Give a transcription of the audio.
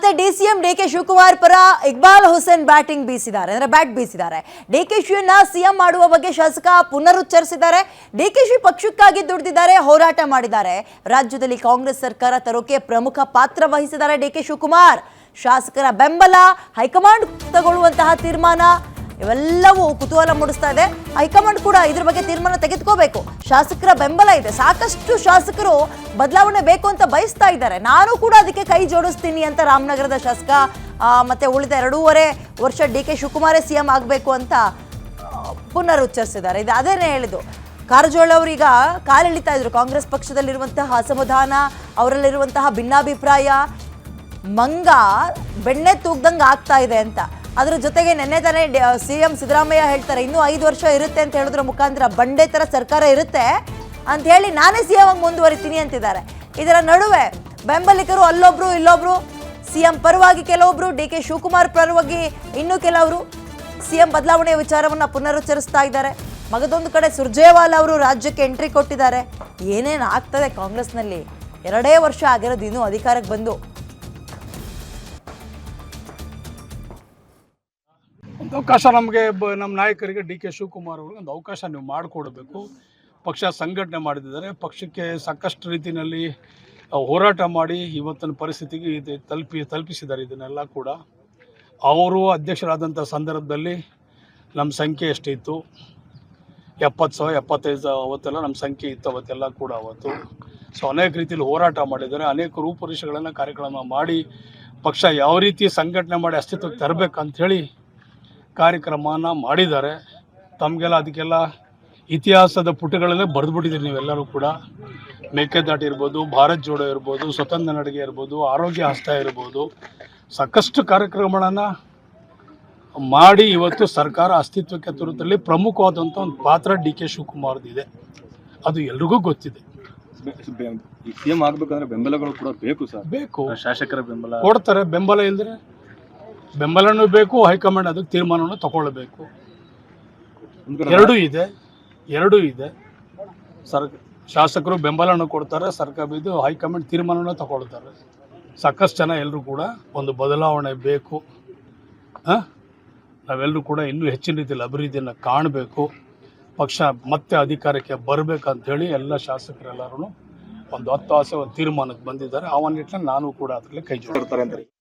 ಮತ್ತೆ D C M D K Shivakumar ಪರ Iqbal Hussain batting ಬೀಸಿದ್ದಾರೆ, ಅಂದ್ರೆ ಬ್ಯಾಟ್ ಬೀಸಿದ್ದಾರೆ. ಡಿ ಕೆ ಶಿವನ್ನ ಸಿಎಂ ಮಾಡುವ ಬಗ್ಗೆ ಶಾಸಕ ಪುನರುಚ್ಚರಿಸಿದ್ದಾರೆ. ಡಿ ಕೆ ಶಿ ಪಕ್ಷಕ್ಕಾಗಿ ದುಡಿದಿದ್ದಾರೆ, ಹೋರಾಟ ಮಾಡಿದ್ದಾರೆ. ರಾಜ್ಯದಲ್ಲಿ ಕಾಂಗ್ರೆಸ್ ಸರ್ಕಾರ ತರೋಕೆ ಪ್ರಮುಖ ಪಾತ್ರ ವಹಿಸಿದ್ದಾರೆ ಡಿ ಕೆ ಶಿವಕುಮಾರ್. ಶಾಸಕರ ಬೆಂಬಲ ಹೈಕಮಾಂಡ್ ತಗೊಳ್ಳುವಂತಹ ತೀರ್ಮಾನ ಇವೆಲ್ಲವೂ ಕುತೂಹಲ ಮೂಡಿಸ್ತಾ ಇದೆ. ಹೈಕಮಾಂಡ್ ಕೂಡ ಇದ್ರ ಬಗ್ಗೆ ತೀರ್ಮಾನ ತೆಗೆದುಕೋಬೇಕು. ಶಾಸಕರ ಬೆಂಬಲ ಇದೆ. ಸಾಕಷ್ಟು ಶಾಸಕರು ಬದಲಾವಣೆ ಬೇಕು ಅಂತ ಬಯಸ್ತಾ ಇದ್ದಾರೆ. ನಾನು ಕೂಡ ಅದಕ್ಕೆ ಕೈ ಜೋಡಿಸ್ತೀನಿ ಅಂತ ರಾಮನಗರದ ಶಾಸಕ ಮತ್ತೆ ಉಳಿದ ಎರಡೂವರೆ ವರ್ಷ ಡಿ ಕೆ ಶಿವಕುಮಾರೇ ಸಿ ಎಂ ಆಗಬೇಕು ಅಂತ ಪುನರುಚ್ಚರಿಸಿದ್ದಾರೆ. ಇದು ಅದೇನೇ ಹೇಳಿದ್ದು ಕಾರಜೋಳ ಅವರೀಗ ಕಾಲೆಳಿತಾ ಇದ್ರು. ಕಾಂಗ್ರೆಸ್ ಪಕ್ಷದಲ್ಲಿರುವಂತಹ ಅಸಮಾಧಾನ, ಅವರಲ್ಲಿರುವಂತಹ ಭಿನ್ನಾಭಿಪ್ರಾಯ, ಮಂಗ ಬೆಣ್ಣೆ ತೂಗ್ದಂಗೆ ಆಗ್ತಾ ಇದೆ ಅಂತ. ಅದ್ರ ಜೊತೆಗೆ ನೆನ್ನೆ ತಾನೇ ಸಿ ಎಂ ಸಿದ್ದರಾಮಯ್ಯ ಹೇಳ್ತಾರೆ, ಇನ್ನೂ ಐದು ವರ್ಷ ಇರುತ್ತೆ ಅಂತ ಹೇಳಿದ್ರ ಮುಖಾಂತರ ಬಂಡೆ ಥರ ಸರ್ಕಾರ ಇರುತ್ತೆ ಅಂತ ಹೇಳಿ ನಾನೇ ಸಿ ಎಂ ಮುಂದುವರಿತೀನಿ ಅಂತಿದ್ದಾರೆ. ಇದರ ನಡುವೆ ಬೆಂಬಲಿಗರು ಅಲ್ಲೊಬ್ರು, ಇಲ್ಲೊಬ್ರು, ಸಿ ಎಂ ಪರವಾಗಿ ಕೆಲವೊಬ್ರು, ಡಿ ಕೆ ಶಿವಕುಮಾರ್ ಪರವಾಗಿ ಇನ್ನೂ ಕೆಲವರು ಸಿ ಎಂ ಬದಲಾವಣೆಯ ವಿಚಾರವನ್ನು ಪುನರುಚ್ಚರಿಸ್ತಾ ಇದ್ದಾರೆ. ಮಗದೊಂದು ಕಡೆ ಸುರ್ಜೇವಾಲ್ ಅವರು ರಾಜ್ಯಕ್ಕೆ ಎಂಟ್ರಿ ಕೊಟ್ಟಿದ್ದಾರೆ. ಏನೇನು ಆಗ್ತದೆ ಕಾಂಗ್ರೆಸ್ನಲ್ಲಿ? ಎರಡೇ ವರ್ಷ ಆಗಿರೋದು ಇನ್ನೂ ಅಧಿಕಾರಕ್ಕೆ ಬಂದು. ಒಂದು ಅವಕಾಶ ನಮಗೆ ಬ ನಮ್ಮ ನಾಯಕರಿಗೆ ಡಿ ಕೆ ಶಿವಕುಮಾರ್ ಅವ್ರಿಗೆ ಒಂದು ಅವಕಾಶ ನೀವು ಮಾಡಿಕೊಡಬೇಕು. ಪಕ್ಷ ಸಂಘಟನೆ ಮಾಡಿದ್ದಾರೆ. ಪಕ್ಷಕ್ಕೆ ಸಾಕಷ್ಟು ರೀತಿಯಲ್ಲಿ ಹೋರಾಟ ಮಾಡಿ ಇವತ್ತಿನ ಪರಿಸ್ಥಿತಿಗೆ ಇದು ತಲುಪಿ, ತಲುಪಿಸಿದ್ದಾರೆ ಇದನ್ನೆಲ್ಲ ಕೂಡ. ಅವರು ಅಧ್ಯಕ್ಷರಾದಂಥ ಸಂದರ್ಭದಲ್ಲಿ ನಮ್ಮ ಸಂಖ್ಯೆ ಎಷ್ಟಿತ್ತು? ಎಪ್ಪತ್ತು ಸಾವಿರ, ಎಪ್ಪತ್ತೈದು ಸಾವಿರ, ಅವತ್ತೆಲ್ಲ ನಮ್ಮ ಸಂಖ್ಯೆ ಇತ್ತು, ಅವತ್ತೆಲ್ಲ ಕೂಡ ಅವತ್ತು. ಸೊ ಅನೇಕ ರೀತಿಯಲ್ಲಿ ಹೋರಾಟ ಮಾಡಿದ್ದಾರೆ. ಅನೇಕ ರೂಪುರೇಷೆಗಳನ್ನು ಕಾರ್ಯಕ್ರಮ ಮಾಡಿ, ಪಕ್ಷ ಯಾವ ರೀತಿ ಸಂಘಟನೆ ಮಾಡಿ ಅಸ್ತಿತ್ವಕ್ಕೆ ತರಬೇಕಂಥೇಳಿ ಕಾರ್ಯಕ್ರಮನ ಮಾಡಿದ್ದಾರೆ. ತಮಗೆಲ್ಲ ಅದಕ್ಕೆಲ್ಲ ಇತಿಹಾಸದ ಪುಟಗಳಲ್ಲೇ ಬರೆದ್ಬಿಟ್ಟಿದ್ದೀರಿ ನೀವೆಲ್ಲರೂ ಕೂಡ. ಮೇಕೆದಾಟ ಇರ್ಬೋದು ಭಾರತ್ ಜೋಡೋ ಇರ್ಬೋದು ಸ್ವತಂತ್ರ ನಡಿಗೆ ಇರ್ಬೋದು ಆರೋಗ್ಯ ಹಸ್ತ ಇರ್ಬೋದು. ಸಾಕಷ್ಟು ಕಾರ್ಯಕ್ರಮಗಳನ್ನು ಮಾಡಿ ಇವತ್ತು ಸರ್ಕಾರ ಅಸ್ತಿತ್ವಕ್ಕೆ ತರುತ್ತಲ್ಲಿ ಪ್ರಮುಖವಾದಂಥ ಒಂದು ಪಾತ್ರ ಡಿ ಕೆ ಶಿವಕುಮಾರ್ದಿದೆ. ಅದು ಎಲ್ರಿಗೂ ಗೊತ್ತಿದೆ. ಸಿಎಂ ಆಗ್ಬೇಕಂದ್ರೆ ಬೆಂಬಲಗಳು ಕೂಡ ಬೇಕು ಸರ್. ಬೇಕು. ಶಾಸಕರ ಬೆಂಬಲ. ಕೊಡ್ತಾರೆ. ಬೆಂಬಲ ಇಲ್ದ್ರೆ ಬೆಂಬಲನೂ ಬೇಕು ಹೈಕಮಾಂಡ್ ಅದಕ್ಕೆ ತೀರ್ಮಾನವನ್ನು ತಗೊಳ್ಬೇಕು. ಎರಡೂ ಇದೆ ಎರಡೂ ಇದೆ. ಸರ್ ಶಾಸಕರು ಬೆಂಬಲನೂ ಕೊಡ್ತಾರೆ ಸರ್ಕಾರ ಇದು ಹೈಕಮಾಂಡ್ ತೀರ್ಮಾನವನ್ನು ತಗೊಳ್ತಾರೆ. ಸಾಕಷ್ಟು ಜನ ಎಲ್ಲರೂ ಕೂಡ ಒಂದು ಬದಲಾವಣೆ ಬೇಕು. ಹಾಂ? ನಾವೆಲ್ಲರೂ ಕೂಡ ಇನ್ನೂ ಹೆಚ್ಚಿನ ರೀತಿಯಲ್ಲಿ ಅಭಿವೃದ್ಧಿಯನ್ನು ಕಾಣಬೇಕು. ಪಕ್ಷ ಮತ್ತೆ ಅಧಿಕಾರಕ್ಕೆ ಬರಬೇಕಂತೇಳಿ ಎಲ್ಲ ಶಾಸಕರೆಲ್ಲರೂ ಒಂದು ಹತ್ತು ಆಸೆ ಒಂದು ತೀರ್ಮಾನಕ್ಕೆ ಬಂದಿದ್ದಾರೆ. ಆ ಒಂದು ನಿಟ್ಟಿನಲ್ಲಿ ನಾನು ಕೂಡ ಅದರಲ್ಲಿ ಕೈ ಜೋಡ್ತಾರೆ